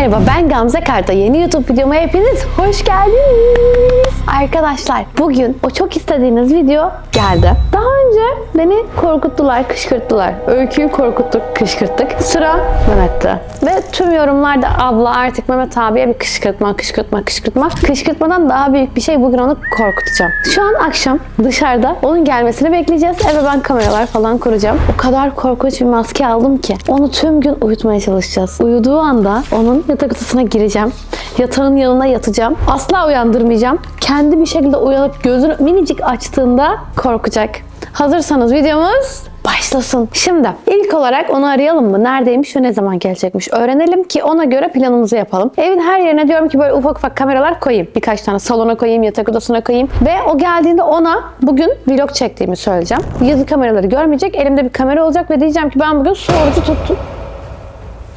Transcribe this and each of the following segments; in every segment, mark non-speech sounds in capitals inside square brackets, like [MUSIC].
merhaba ben Gamze Karta. Yeni YouTube videoma hepiniz hoş geldiniz. Arkadaşlar bugün o çok istediğiniz video geldi. Daha önce beni korkuttular, kışkırttılar. Öyküyü korkuttuk, kışkırttık. Sıra Mehmet'te. Ve tüm yorumlarda abla artık Mehmet abiye bir kışkırtma, kışkırtma, kışkırtma. Kışkırtmadan daha büyük bir şey bugün onu korkutacağım. Şu an akşam dışarıda onun gelmesini bekleyeceğiz. Eve ben kameralar falan kuracağım. O kadar korkunç bir maske aldım ki onu tüm gün uyutmaya çalışacağız. Uyuduğu anda onun yatak odasına gireceğim. Yatağın yanına yatacağım. Asla uyandırmayacağım. Kendi bir şekilde uyanıp gözünü minicik açtığında korkacak. Hazırsanız videomuz başlasın. Şimdi ilk olarak onu arayalım mı? Neredeymiş ve ne zaman gelecekmiş? Öğrenelim ki ona göre planımızı yapalım. Evin her yerine diyorum ki böyle ufak ufak kameralar koyayım. Birkaç tane salona koyayım, yatak odasına koyayım. Ve o geldiğinde ona bugün vlog çektiğimi söyleyeceğim. Yazı kameraları görmeyecek. Elimde bir kamera olacak ve diyeceğim ki ben bugün su orucu tuttum.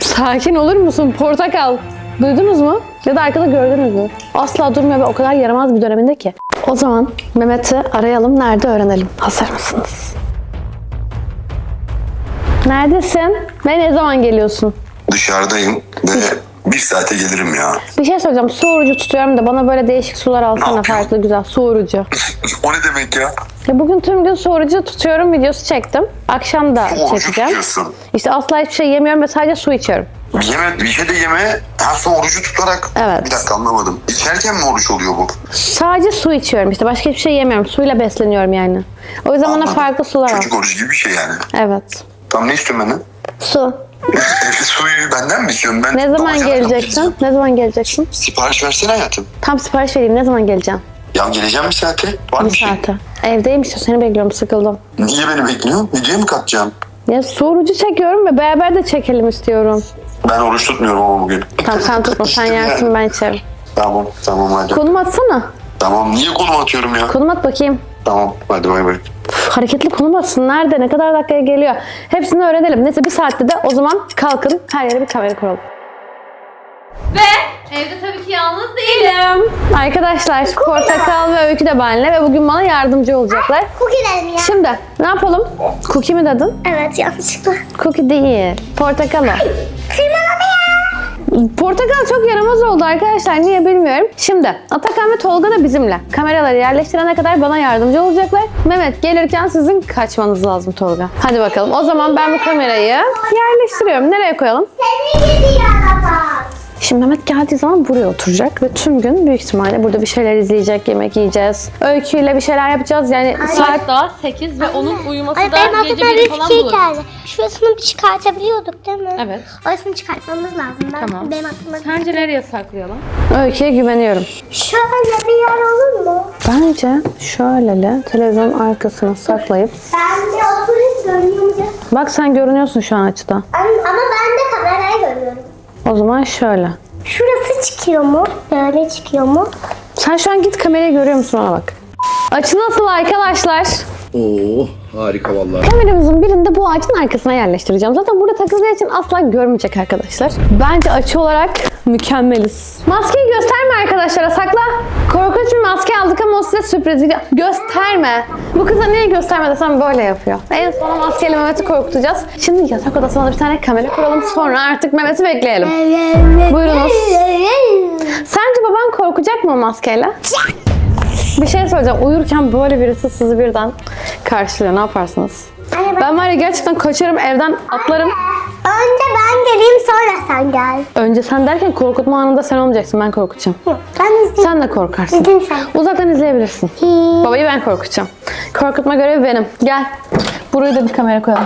Sakin olur musun? Portakal. Duydunuz mu? Ya da arkada gördünüz mü? Asla durmuyor ve o kadar yaramaz bir döneminde ki. O zaman Mehmet'i arayalım. Nerede öğrenelim. Hazır mısınız? Neredesin? Ve ne zaman geliyorsun? Dışarıdayım ve bir saate gelirim ya. Bir şey söyleyeceğim. Su orucu tutuyorum da bana böyle değişik sular alsana farklı güzel. Su orucu. [LAUGHS] o ne demek ya? Ya bugün tüm gün su orucu tutuyorum videosu çektim. Akşam da Orucu çekeceğim. tutuyorsun. İşte asla hiçbir şey yemiyorum ve sadece su içiyorum. Yeme, bir şey de yeme. Ha sonra orucu tutarak. Evet. Bir dakika anlamadım. İçerken mi oruç oluyor bu? Sadece su içiyorum işte. Başka hiçbir şey yemiyorum. Suyla besleniyorum yani. O yüzden bana Anladım. farklı sular al. Çocuk orucu gibi bir şey yani. Evet. Tamam ne istiyorsun benden? Su. Suyu benden mi istiyorsun? Ben Ne zaman damacana geleceksin? yapacağım. Ne zaman geleceksin? Sipariş versene hayatım. Tam sipariş vereyim. Ne zaman geleceksin? Ya geleceğim bir saate. Var mı Bir bir şey? saate. Evdeyim işte. Seni bekliyorum. Sıkıldım. Niye beni bekliyorsun? Videoya mı katacağım? Ya su orucu çekiyorum ve beraber de çekelim istiyorum. Ben oruç tutmuyorum ama bugün. Tamam sen [LAUGHS] tutma. Sen İçtim yersin ben içerim. Tamam tamam hadi. Konum atsana. Tamam niye konum atıyorum ya? Konum at bakayım. Tamam hadi bay bay. Üf, hareketli konum atsın. Nerede? Ne kadar dakikaya geliyor? Hepsini öğrenelim. Neyse bir saatte de o zaman kalkın. Her yere bir kamera kuralım. Ve evde tabii ki yalnız değilim. Arkadaşlar Portakal ve Öykü de benimle ve bugün bana yardımcı olacaklar. Cookie dedim ya. Şimdi ne yapalım? Cookie mi dedin? Evet yanlışlıkla. Cookie değil. Portakal o. Kırmaladı ya. Portakal çok yaramaz oldu arkadaşlar. Niye bilmiyorum. Şimdi Atakan ve Tolga da bizimle. Kameraları yerleştirene kadar bana yardımcı olacaklar. Mehmet gelirken sizin kaçmanız lazım Tolga. Hadi bakalım. O zaman ben bu kamerayı yerleştiriyorum. Nereye koyalım? Seni gidi yaramaz. Şimdi Mehmet geldiği zaman buraya oturacak ve tüm gün büyük ihtimalle burada bir şeyler izleyecek, yemek yiyeceğiz. Öyküyle bir şeyler yapacağız. Yani saat Daha 8 ve onun uyuması Ay da benim gece aklıma 1 bir falan fikir bulur. geldi. Şurasını bir çıkartabiliyorduk değil mi? Evet. Orasını çıkartmamız lazım. Ben, Tamam. Benim aklıma Sence nereye saklayalım? Öykü'ye güveniyorum. Şöyle bir yer olur mu? Bence şöyle televizyonun arkasına saklayıp Ben de oturayım görünüyorum. Bak sen görünüyorsun şu an açıda. Ama ben de kamerayı görüyorum. O zaman şöyle. Şurası çıkıyor mu? Böyle çıkıyor mu? Sen şu an git kamerayı görüyor musun ona bak. Açı nasıl arkadaşlar? Oo harika vallahi. Kameramızın birinde bu ağacın arkasına yerleştireceğim. Zaten burada takıldığı için asla görmeyecek arkadaşlar. Bence açı olarak mükemmeliz. Maskeyi gösterme arkadaşlara sakla. Korkunç bir maske aldık ama o size sürpriz video. Gösterme. Bu kıza niye gösterme desem böyle yapıyor. En son maskeyle Mehmet'i korkutacağız. Şimdi yatak odasına da bir tane kamera kuralım. Sonra artık Mehmet'i bekleyelim. Buyurunuz. Sence baban korkacak mı o maskeyle? Bir şey söyleyeceğim. Uyurken böyle birisi sizi birden karşılıyor. Ne yaparsınız? Ben var ya gerçekten kaçarım evden atlarım. Önce ben geleyim sonra sen gel. Önce sen derken korkutma anında sen olmayacaksın. Ben korkutacağım. Yok, Ben izleyeyim. Sen de korkarsın. İzin sen. Uzaktan izleyebilirsin. Babayı ben korkutacağım. Korkutma görevi benim. Gel. Burayı da bir kamera koyalım.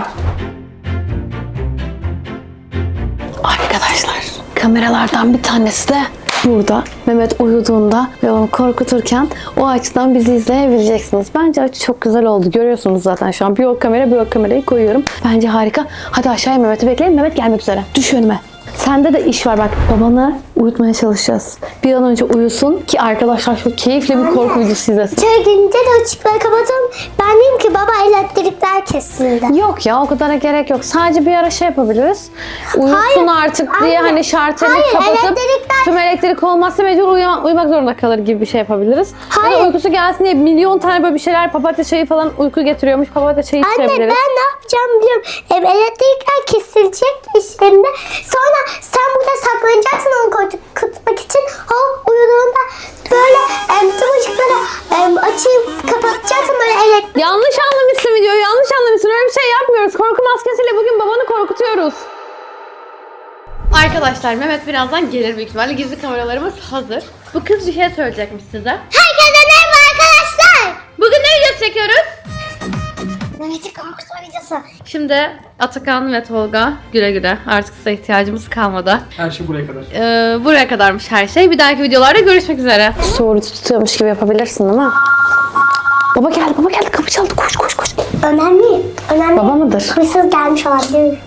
Arkadaşlar kameralardan bir tanesi de burada. Mehmet uyuduğunda ve onu korkuturken o açıdan bizi izleyebileceksiniz. Bence açı çok güzel oldu. Görüyorsunuz zaten şu an. Bir o kamera bir o kamerayı koyuyorum. Bence harika. Hadi aşağıya Mehmet'i bekleyin. Mehmet gelmek üzere. Düş önüme. Sende de iş var bak. Babanı uyutmaya çalışacağız. Bir an önce uyusun ki arkadaşlar çok keyifli bir korku videosu izlesin. İçeri girince de ışıkları kapatalım. Ben diyeyim ki baba elektrikler kesildi. Yok ya o kadara gerek yok. Sadece bir ara şey yapabiliriz. Uyusun Hayır, artık diye hani şarteli Hayır, kapatıp elektrikler- tüm elektrik olmazsa mecbur uyuma- uyumak zorunda kalır gibi bir şey yapabiliriz. Ya da Hayır. uykusu gelsin diye milyon tane böyle bir şeyler papatya çayı falan uyku getiriyormuş. Papatya çayı Anne ben ne yapacağım biliyorum. Elektrikler kesilecek şimdi. Sonra ama sen burada saklanacaksın onu korkutmak için. O uyuduğunda böyle em, tüm ışıkları em, açıp kapatacaksın böyle evet. Yanlış anlamışsın videoyu yanlış anlamışsın. Öyle bir şey yapmıyoruz. Korku maskesiyle bugün babanı korkutuyoruz. Arkadaşlar Mehmet birazdan gelir büyük ihtimalle. Gizli kameralarımız hazır. Bu kız bir şey söyleyecekmiş size. Herkese merhaba arkadaşlar. Bugün ne video çekiyoruz? Mehmet'in korkutma videosu. Şimdi Atakan ve Tolga güle güle. Artık size ihtiyacımız kalmadı. Her şey buraya kadar. Ee, buraya kadarmış her şey. Bir dahaki videolarda görüşmek üzere. Soru tutuyormuş gibi yapabilirsin değil mi? Baba geldi, baba geldi. Kapı çaldı. Koş, koş, koş. Önemli. Önemli. Baba mıdır? Hırsız gelmiş olabilir.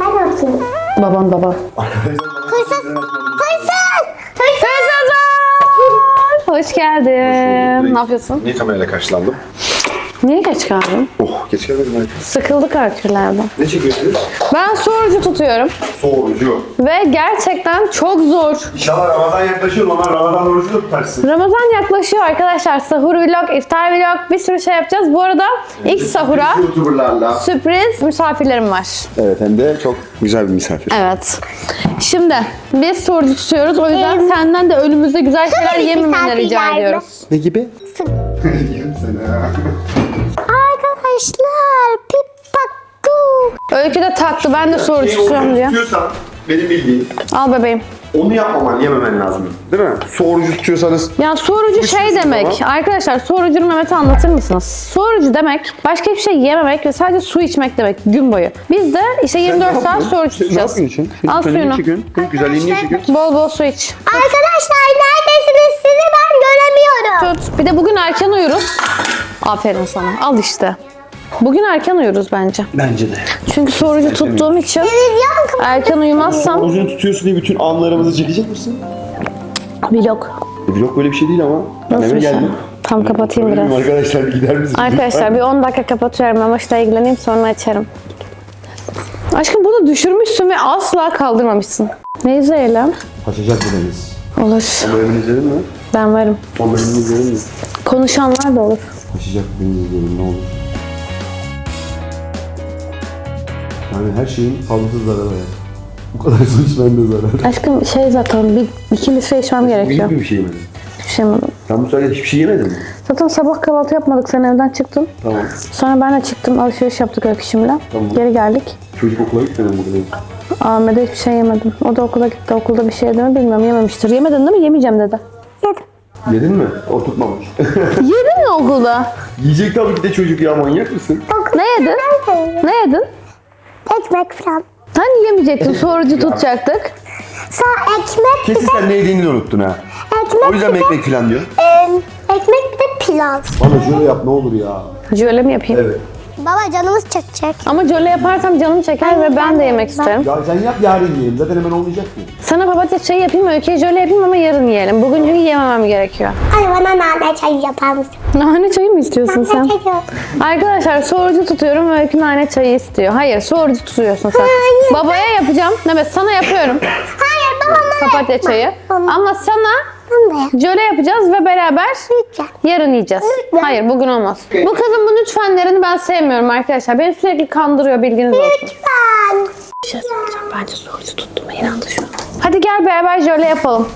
Ben ne yapayım? Baban baba. Hırsız. Hırsız. Hırsız. Hoş geldin. Ne yapıyorsun? Niye kamerayla karşılandım? Niye geç kaldın? Oh geç gelmedim artık. Sıkıldık arkürlerden. Ne çekiyorsunuz? Ben sorucu tutuyorum. Soğurucu. Ve gerçekten çok zor. İnşallah Ramazan yaklaşıyor. Onlar Ramazan orucu da tutarsın. Ramazan yaklaşıyor arkadaşlar. Sahur vlog, iftar vlog bir sürü şey yapacağız. Bu arada ilk sahura Youtuberlarla. sürpriz misafirlerim var. Evet hem de çok güzel bir misafir. Evet. Şimdi biz sorucu tutuyoruz. O yüzden senden de önümüzde güzel şeyler bir yememeni rica misafirler mi? ediyoruz. Ne gibi? [LAUGHS] Yerim seni Arkadaşlar pipaku. Öykü de taktı. Ben de soru tutuyorum diyor. tutuyorsan benim bildiğim Al bebeğim. onu yapmaman, yememen lazım. Değil mi? Soğurucu tutuyorsanız Ya sorucu şey demek. Arkadaşlar sorucunu Mehmet'e anlatır mısınız? Sorucu demek başka hiçbir şey yememek ve sadece su içmek demek gün boyu. Biz de işte 24 saat sorucu tutacağız. Al suyunu. Güzelliğini niye çekiyorsun? Bol bol su iç. Arkadaşlar neredesiniz? Sizi ben göremiyorum. Tut. Bir de bugün erken uyuruz. Aferin sana. Al işte. Bugün erken uyuruz bence. Bence de. Çünkü sorucu tuttuğum için erken uyumazsam Orucunu tutuyorsun diye bütün anlarımızı çekecek misin? vlog. E, vlog böyle bir şey değil ama. Nasıl Anneme bir şey? geldim. Tam kapatayım biraz. Arkadaşlar bir gider misiniz? Arkadaşlar bir 10 dakika kapatıyorum. Ben başta ilgileneyim sonra açarım. Aşkım bunu düşürmüşsün ve asla kaldırmamışsın. Ne izleyelim? Kaçacak buradayız. Olur. Son bölümünü izledin mi? Ben varım. Son bölümünü izledin mi? Konuşanlar da olur. Kaçacak beni izleyelim ne olur. Yani her şeyin fazlası zarara ya. Bu kadar [LAUGHS] su içmen de zarar. Aşkım şey zaten bir iki litre içmem gerekiyor. Büyük bir şey yemedin. Hiçbir şey yemedim. Sen bu sefer hiçbir şey yemedin mi? Zaten sabah kahvaltı yapmadık. Sen evden çıktın. Tamam. Sonra ben de çıktım. Alışveriş yaptık öyküşümle. Tamam. Geri geldik. Çocuk okula gitmedi mi bugün? Ahmet'e hiçbir şey yemedim. O da okula gitti. Okulda bir şey yedi mi bilmiyorum. Yememiştir. Yemedin değil mi? Yemeyeceğim dedi. Yedim. Yedin mi? O tutmamış. [LAUGHS] Yedin mi okulda? Yiyecek tabii ki de çocuk ya manyak mısın? Ne yedin? Ne yedin? Ekmek falan. Hani yemeyecektin, sorucu tutacaktık. Sağ ekmek, Kesin sen ne yediğini de unuttun ha. ekmek, O yüzden mi ekmek falan diyor? e, ekmek bir de pilav. Bana şöyle yap ne olur ya. Jöle mi yapayım? Evet. Baba canımız çekecek. Ama jöle yaparsam canım çeker ve ben de yemek isterim. Ya sen yap yarın yiyelim. Zaten hemen olmayacak ki. Sana papatya çayı yapayım, öyküye jöle yapayım ama yarın yiyelim. Bugün çünkü yememem gerekiyor. Hadi bana nane çayı yapar mısın? Nane çayı mı istiyorsun sen? Nane çayı. Arkadaşlar sorucu tutuyorum ve öykü nane çayı istiyor. Hayır sorucu tutuyorsun sen. Hayır. Babaya yapacağım. Evet sana yapıyorum Hayır babama papatya çayı. Bana- Ama sana Ben de jöle yapacağız ve beraber Lütfen. yarın yiyeceğiz. Lütfen. Hayır bugün olmaz. Bu kızın bu lütfenlerini ben sevmiyorum arkadaşlar. Beni sürekli kandırıyor bilginiz olsun. Lütfen. Bir şey söyleyeceğim. Bence sorucu tuttuğuma inandı şu an. Hadi gel beraber jöle yapalım.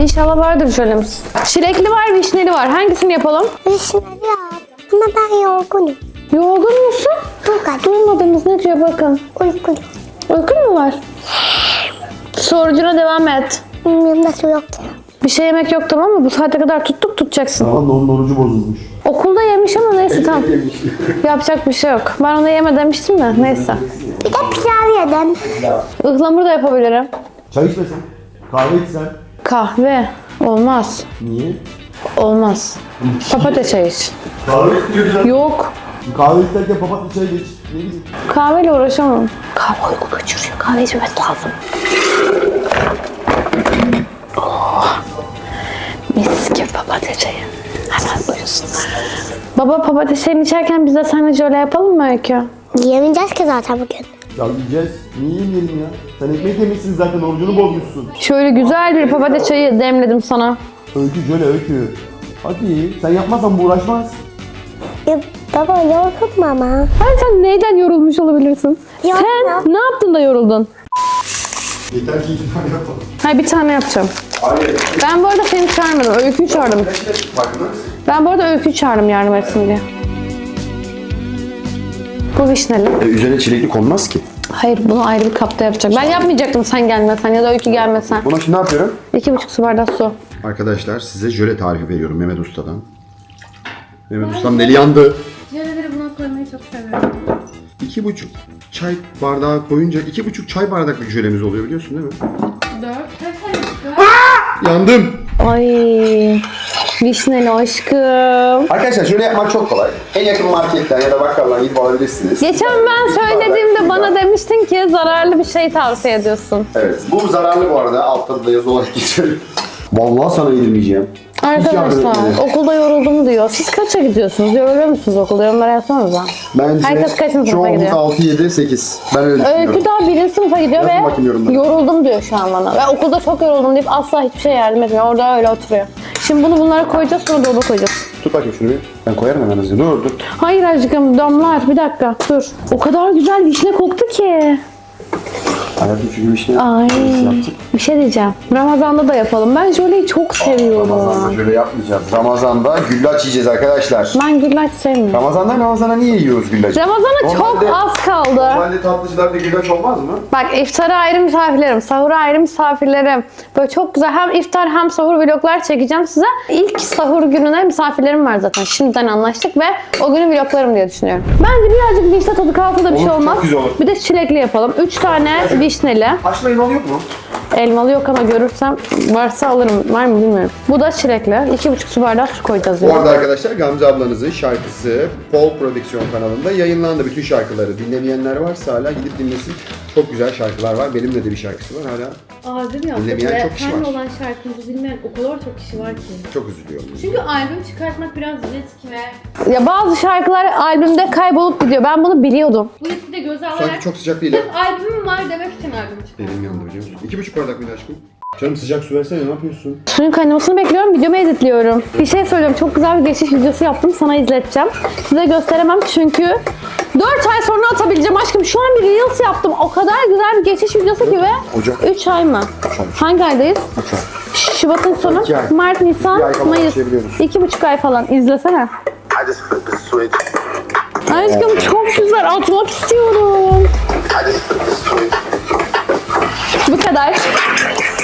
İnşallah vardır jölemiz. Çilekli var, vişneli var. Hangisini yapalım? Vişneli yap. Ama ben yorgunum. Yorgun musun? Kadar. Duymadınız ne diyor bakın. Uykuluyum. Uykun mu var? Sorucuna devam et. Yanımda su yok ki. Bir şey yemek yok tamam mı? Bu saate kadar tuttuk tutacaksın. Tamam da onun orucu bozulmuş. Okulda yemiş ama neyse tamam. [LAUGHS] Yapacak bir şey yok. Ben ona yeme demiştim de neyse. Bir de pilav yedim. Ihlamur da yapabilirim. Çay içmesen. Kahve içsen. Kahve. Olmaz. Niye? Olmaz. Papatya çayı iç. Kahve istiyorsan. Yok. Kahve isterken papatya çay geç. Ne bileyim. Kahveyle uğraşamam. Kahve uyku kaçırıyor. Kahve içmesi lazım. Çayı. Hemen uyusun. Baba papatya çayını içerken biz de seninle şöyle yapalım mı Öykü? Yiyemeyeceğiz ki zaten bugün. Ya yiyeceğiz. Niye yemeyelim ya? Sen ekmek yemişsin zaten orucunu bozmuşsun. Şöyle güzel bir papatya çayı demledim sana. Öykü şöyle öykü. Hadi sen yapmazsan bu uğraşmaz. Ya, baba yorgunum ama. Sen, sen neyden yorulmuş olabilirsin? Yorgun. Sen ne yaptın da yoruldun? Yeter ki iki tane yapalım. Ha bir tane yapacağım. Hayır. Ben bu arada seni çağırmadım. Öyküyü çağırdım. Farkında mısın? Ben bu arada öyküyü çağırdım yardım etsin diye. Bu vişneli. E, üzerine çilekli konmaz ki. Hayır bunu ayrı bir kapta yapacak. Ben yapmayacaktım sen gelmesen ya da öykü gelmesen. Buna şimdi ne yapıyorum? İki buçuk su bardak su. Arkadaşlar size jöle tarifi veriyorum Mehmet Usta'dan. Mehmet Usta'm deli yandı. Jöleleri buna koymayı çok seviyorum. İki buçuk çay bardağı koyunca iki buçuk çay bardaklık jölemiz oluyor biliyorsun değil mi? Dört. Kaç tane? Yandım. Ay vişneli aşkım. Arkadaşlar şöyle yapmak çok kolay. En yakın marketten ya da bakkaldan gidip alabilirsiniz. Geçen ben söylediğimde bana demiştin ki zararlı bir şey tavsiye ediyorsun. Evet. Bu zararlı bu arada. Altta da yazı olarak geçiyorum. Vallahi sana yedirmeyeceğim. Arkadaşlar okulda yoruldum diyor. Siz kaça gidiyorsunuz? Yoruluyor musunuz okulda? Yorumlara yazsanıza. Bence Herkes kaçıncı sınıfa çoğunluk gidiyor? 6, 7, 8. Ben öyle düşünüyorum. Öykü daha birinci sınıfa gidiyor Yazın bakayım ve yoruldum diyor şu an bana. Ve okulda çok yoruldum deyip asla hiçbir şey yardım etmiyor. Orada öyle oturuyor. Şimdi bunu bunlara koyacağız sonra dolaba koyacağız. Tut bakayım şunu bir. Ben koyarım hemen hızlı. Dur dur. Hayır aşkım damlar bir dakika dur. O kadar güzel vişne koktu ki. Çünkü işte Ay yaptık. bir şey diyeceğim. Ramazan'da da yapalım. Ben jöleyi çok seviyorum. Ramazan'da şöyle yapmayacağız. Ramazan'da güllaç yiyeceğiz arkadaşlar. Ben güllaç sevmiyorum. Ramazan'da Ramazan'a niye yiyoruz güllacı? Ramazan'a çok Normalde- az kaldı. Normalde tatlıcılarda güllaç olmaz mı? Bak iftara ayrı misafirlerim, sahura ayrı misafirlerim. Böyle çok güzel hem iftar hem sahur vloglar çekeceğim size. İlk sahur gününe misafirlerim var zaten. Şimdiden anlaştık ve o günü vloglarım diye düşünüyorum. Bence birazcık vişne tadı kalsa da bir Olur, şey çok olmaz. güzel olur. Bir de çilekli yapalım. 3 tane vişneli. Haşla elmalı yok mu? Elmalı yok ama görürsem varsa alırım. Var mı bilmiyorum. Bu da çilekli. 2,5 su bardak su koyacağız. Bu yani. arada arkadaşlar Gamze ablanızın şarkısı Pol Prodüksiyon kanalında yayınlandı. Bütün şarkıları dinlemeyenler varsa hala gidip dinlesin. Çok güzel şarkılar var. Benim de de bir şarkısı var hala. Albüm yaptık Dinlemeyen çok kişi var. olan şarkımızı bilmeyen o kadar çok kişi var ki. Çok üzülüyorum. Çünkü albüm çıkartmak biraz risk ve Ya bazı şarkılar albümde kaybolup gidiyor. Ben bunu biliyordum. bu riski de göze Sanki alarak çok sıcak değil sırf albümüm var demek için albüm çıkardım. Elim yandı biliyor musun? İki buçuk bardak mıydı aşkım? Canım sıcak su versene ne yapıyorsun? Suyun kaynamasını bekliyorum. Videomu editliyorum. Bir şey söyleyeceğim. Çok güzel bir geçiş videosu yaptım. Sana izleteceğim. Size gösteremem çünkü 4 ay sonra atabileceğim aşkım. Şu an bir Reels yaptım. O kadar güzel bir geçiş videosu ki ve Ocak. 3 ay mı? ay. Hangi aydayız? Lütfen. Şubat'ın sonu. İki ay. Mart, Nisan, ay falan Mayıs. yaşayabiliyoruz. 2,5 ay falan. İzlesene. I just flipped the switch. Aşkım çok güzel. Atmak istiyorum. I just flipped the switch. Bu kadar.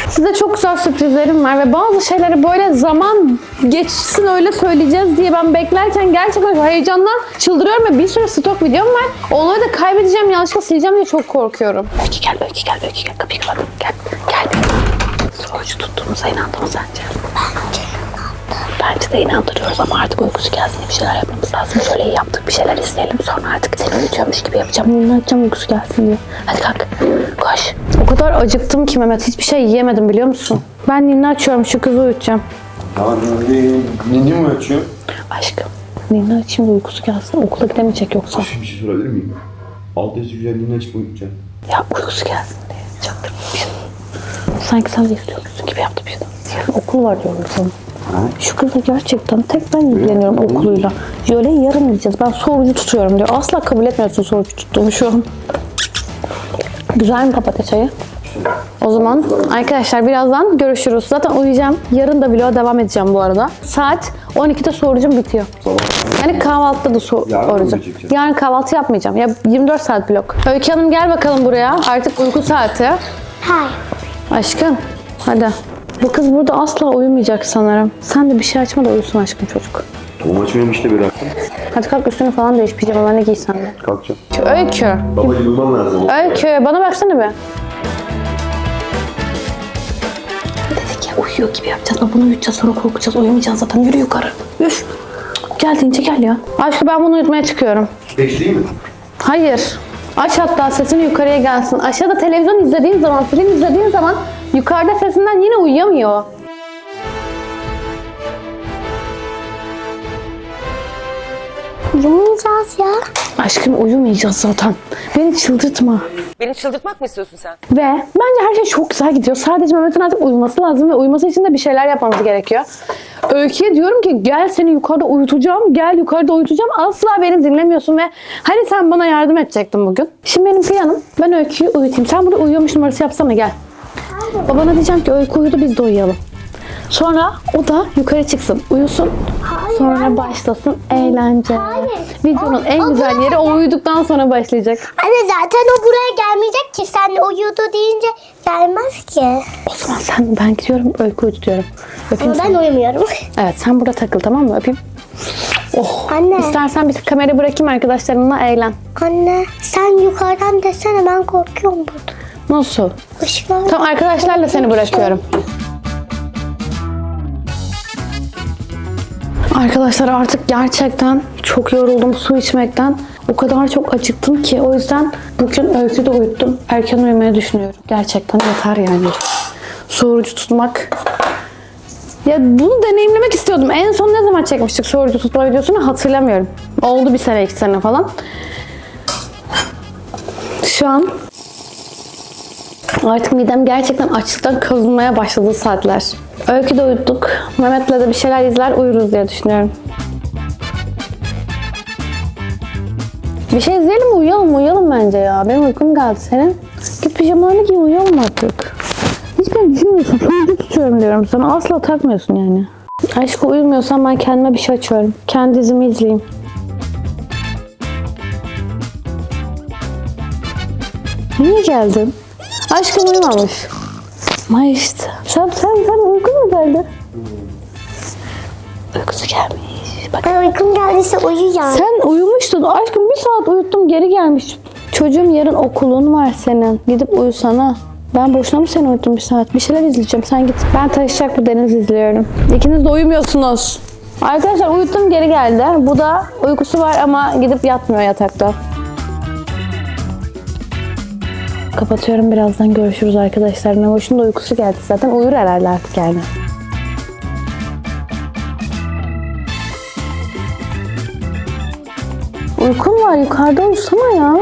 Size çok güzel sürprizlerim var ve bazı şeyleri böyle zaman geçsin öyle söyleyeceğiz diye ben beklerken gerçekten heyecandan çıldırıyorum ve bir sürü stok videom var. Onları da kaybedeceğim, yanlışlıkla sileceğim diye çok korkuyorum. Öykü gel, Öykü gel, Öykü gel. Kapıyı kapat. Gel, gel. Sorucu tuttuğumuza inandın mı sence? Bence de inandırıyoruz ama artık uykusu gelsin bir şeyler yapmamız lazım. Şöyle iyi yaptık bir şeyler izleyelim sonra artık seni uyutuyormuş gibi yapacağım. Bunu açacağım uykusu gelsin diye. Hadi kalk koş. O kadar acıktım ki Mehmet hiçbir şey yiyemedim biliyor musun? Ben ninni açıyorum şu kızı uyutacağım. Ya ninni mi açıyor? Aşkım ninni açayım da uykusu gelsin okula gidemeyecek yoksa. Bir şey sorabilir miyim? Alt yazı güzel ninni açıp uyutacağım. Ya uykusu gelsin diye çaktırmışım. Sanki sen de istiyormuşsun gibi yaptım işte. Yarın okul var diyorum sana. Şu kızla gerçekten tek ben ilgileniyorum okuluyla. Jöleyi yarın yiyeceğiz. Ben sorucu tutuyorum diyor. Asla kabul etmiyorsun sorucu tuttuğumu şu an. Güzel mi papatya çayı? O zaman arkadaşlar birazdan görüşürüz. Zaten uyuyacağım. Yarın da vloga devam edeceğim bu arada. Saat 12'de sorucum bitiyor. Yani kahvaltıda da so- Yarın mı çekeceğiz? Yarın kahvaltı yapmayacağım. Ya 24 saat vlog. Öykü Hanım gel bakalım buraya. Artık uyku saati. Hayır. Aşkım hadi. Bu kız burada asla uyumayacak sanırım. Sen de bir şey açma da uyusun aşkım çocuk. Tamam açmıyorum işte bıraktım. Hadi kalk üstünü falan değiş pijamalarını giy sen de. Kalkacağım. Öykü. Baba yılman lazım. Öykü bana baksana bir. Dedik ya uyuyor gibi yapacağız. Ama bunu uyutacağız sonra korkacağız. Uyumayacağız zaten. Yürü yukarı. Üf. Gel deyince gel ya. Aşkım ben bunu uyutmaya çıkıyorum. Bekleyeyim mi? Hayır. Aç hatta sesini yukarıya gelsin. Aşağıda televizyon izlediğin zaman, film izlediğin zaman yukarıda sesinden yine uyuyamıyor. Uyumayacağız ya. Aşkım uyumayacağız zaten. Beni çıldırtma. Beni çıldırtmak mı istiyorsun sen? Ve bence her şey çok güzel gidiyor. Sadece Mehmet'in artık uyuması lazım ve uyuması için de bir şeyler yapmamız gerekiyor. Öykü'ye diyorum ki gel seni yukarıda uyutacağım, gel yukarıda uyutacağım. Asla beni dinlemiyorsun ve hani sen bana yardım edecektin bugün. Şimdi benim planım ben Öykü'yü uyutayım. Sen burada uyuyormuş numarası yapsana gel. Babana diyeceğim ki Öykü uyudu biz de uyuyalım. Sonra o da yukarı çıksın, uyusun. Sonra başlasın eğlence. Hayır. Videonun O- en o güzel yeri o uyuduktan sonra başlayacak. Anne zaten o buraya gelmeyecek ki. Sen uyudu deyince gelmez ki. O zaman sen ben gidiyorum öykü uyudu diyorum. Öpeyim Ama ben seni. uyumuyorum. [LAUGHS] Evet sen burada takıl tamam mı? Öpeyim. Oh. Anne. İstersen bir kamera bırakayım arkadaşlarınla eğlen. Anne sen yukarıdan desene ben korkuyorum burada. Nasıl? Işıklar. Tamam arkadaşlarla seni bırakıyorum. Arkadaşlar artık gerçekten çok yoruldum su içmekten. O kadar çok acıktım ki o yüzden bugün öykü de uyuttum. Erken uyumayı düşünüyorum. Gerçekten yeter yani. Su orucu tutmak. Ya bunu deneyimlemek istiyordum. En son ne zaman çekmiştik su orucu tutma videosunu hatırlamıyorum. Oldu bir sene iki sene falan. Şu an Artık midem gerçekten açlıktan kazınmaya başladı saatler. Öykü de uyuttuk. Mehmet'le de bir şeyler izler uyuruz diye düşünüyorum. Bir şey izleyelim mi? Uyuyalım uyuyalım bence ya. Benim uykum geldi. Senin? Git pijamalarını giy uyuyalım artık. Hiç beni düşünmüyorsun. Uyku tutuyorum diyorum sana. Asla takmıyorsun yani. Aşkı uyumuyorsan ben kendime bir şey açıyorum. Kendi dizimi izleyeyim. Niye geldin? Aşkım uyumamış. Ama işte. Sen, sen, sen uykun mu geldi? Uykusu gelmiş. Bak. Ben uykum geldiyse uyu yani. Sen uyumuştun. Aşkım bir saat uyuttum geri gelmiş. Çocuğum yarın okulun var senin. Gidip uyusana. Ben boşuna mı seni uyuttum bir saat? Bir şeyler izleyeceğim. Sen git. Ben taşacak bu deniz izliyorum. İkiniz de uyumuyorsunuz. Arkadaşlar uyuttum geri geldi. Bu da uykusu var ama gidip yatmıyor yatakta. Kapatıyorum birazdan görüşürüz arkadaşlar. Memoş'un da uykusu geldi zaten. Uyur herhalde artık yani. Uykun var yukarıda uyusana ya.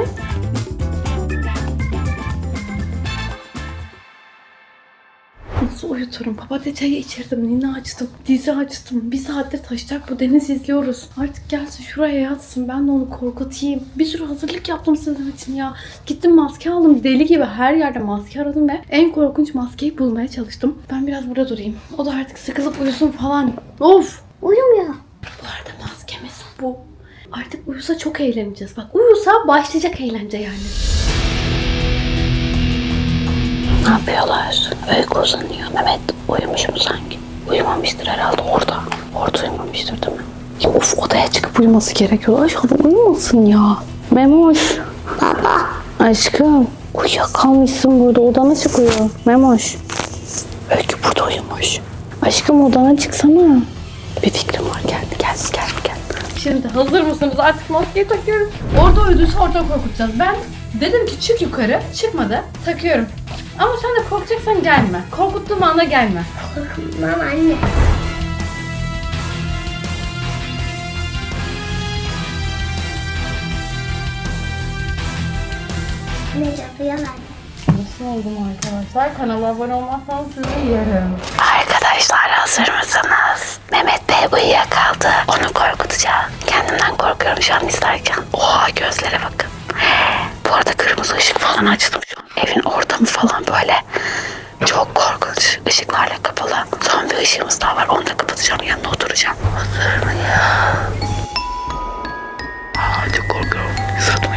Uyuturum? Papatya çayı içirdim, nine açtım, dizi açtım. Bir saattir taşacak bu deniz izliyoruz. Artık gelsin şuraya yatsın. Ben de onu korkutayım. Bir sürü hazırlık yaptım sizin için ya. Gittim maske aldım. Deli gibi her yerde maske aradım ve en korkunç maskeyi bulmaya çalıştım. Ben biraz burada durayım. O da artık sıkılıp uyusun falan. Of! Uyumuyor. Bu arada maskemiz bu. Artık uyusa çok eğleneceğiz. Bak uyusa başlayacak eğlence yani. Ne yapıyorlar? Öykü uzanıyor. Mehmet uyumuş mu sanki? Uyumamıştır herhalde orada. Orada uyumamıştır değil mi? Ya of odaya çıkıp uyuması gerekiyor. Aşkım uyumasın ya. Memoş. Baba. Aşkım. Uyuyakalmışsın burada. Odana çık uyu. Memoş. Öykü burada uyumuş. Aşkım odana çıksana. Bir fikrim var. Geldi geldi geldi geldi. Şimdi hazır mısınız? Artık maskeyi takıyorum. Orada öldüyse orada korkutacağız. Ben dedim ki çık yukarı. Çıkmadı. Takıyorum. Ama sen de korkacaksan gelme. Korkuttuğum anda gelme. Korkmam anne. Ne yapıyorlar? Nasıl oldum arkadaşlar? Kanala abone olmazsanız sizi yerim. Arkadaşlar hazır mısınız? Mehmet Bey uyuyakaldı. Onu korkutacağım. Kendimden korkuyorum şu an izlerken. Oha gözlere bakın. Bu arada kırmızı ışık falan açtım şu an. Evin ortamı falan böyle. Çok korkunç. Işıklarla kapalı. Son bir ışığımız daha var. Onu da kapatacağım. Yanına oturacağım. Hazır mı ya? Aa, çok korkuyorum. Sırtıma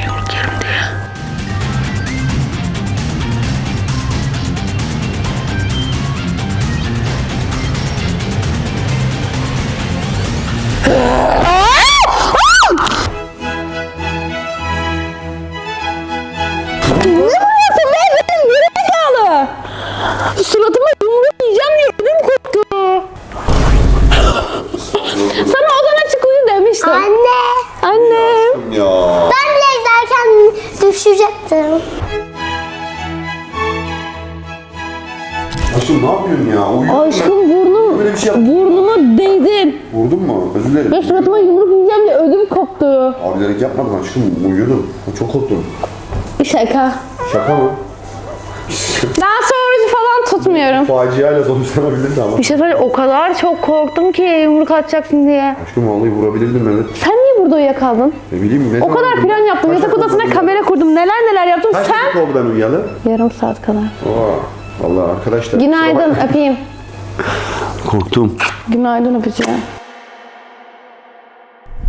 yapmadım aşkım. Uyuyordum. Çok korktum. Şaka. Şaka mı? Ben sorucu falan tutmuyorum. Faciayla sonuçlanabilirdi ama. Bir şey söyleyeyim o kadar çok korktum ki yumruk atacaksın diye. Aşkım vallahi vurabilirdim evet. Sen niye burada uyuyakaldın? Ne bileyim ne O kadar plan yaptım. Yatak odasına kamera kurdum. Neler neler yaptım. Kaç Sen dakika oldu ben uyuyalı? yarım saat kadar. Oha. Vallahi arkadaşlar. Günaydın. Öpeyim. Korktum. Günaydın öpücüğü.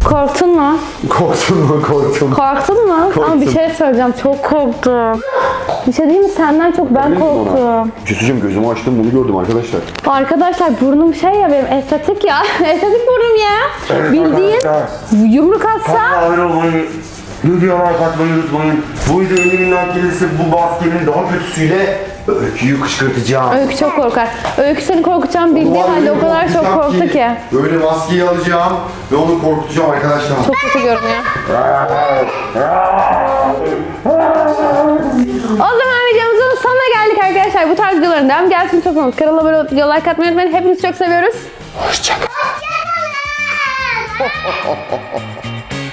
Korktun mu? Korktum mu? Korktum. Korktun mu? Ama Korktum. bir şey söyleyeceğim. Çok korktum. Bir şey değil mi? Senden çok ben korktum. Bir şey söyleyeceğim gözümü açtım bunu gördüm arkadaşlar. Arkadaşlar burnum şey ya benim estetik ya. [LAUGHS] estetik burnum ya. Bildiğin yumruk atsa Abone olmayı, videoya like atmayı unutmayın. Bu video elimden gelirse bu basketin daha kötüsüyle öyküyü kışkırtacağım. Öykü çok korkar. Öykü seni korkacağım bildiği halde o kadar çok korktu ki. Böyle maskeyi alacağım ve onu korkutacağım arkadaşlar. Çok kötü görünüyor. O zaman videomuzun sonuna geldik arkadaşlar. Bu tarz videoların devam gelsin çok mutlu. Kanala abone olup video like atmayı unutmayın. Hepinizi çok seviyoruz. Hoşçakalın. [LAUGHS]